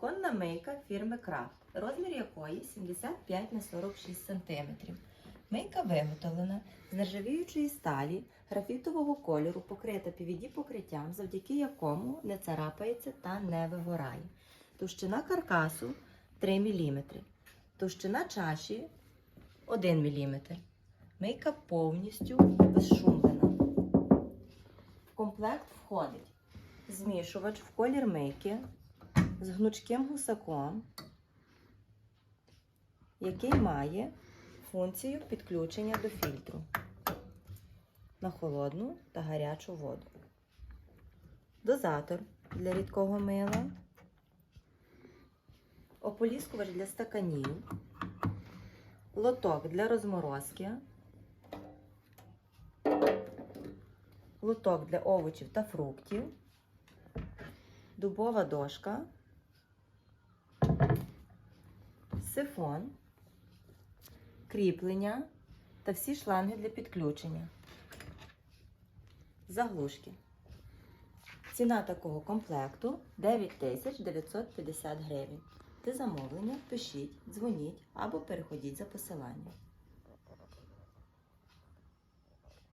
Кухонна мийка фірми Крафт, розмір якої 75 на 46 см. Мийка виготовлена з нержавіючої сталі графітового кольору, покрита PVD покриттям, завдяки якому не царапається та не вигорає. Товщина каркасу 3 мм. Товщина чаші 1 мм. Мийка повністю безшумлена. В комплект входить змішувач в колір мийки з гнучким гусаком, який має функцію підключення до фільтру на холодну та гарячу воду. Дозатор для рідкого мила, ополіскувач для стаканів, лоток для розморозки, лоток для овочів та фруктів, дубова дошка, сифон, кріплення та всі шланги для підключення. Заглушки. Ціна такого комплекту 9950 гривень. Для замовлення пишіть, дзвоніть або переходіть за посиланням.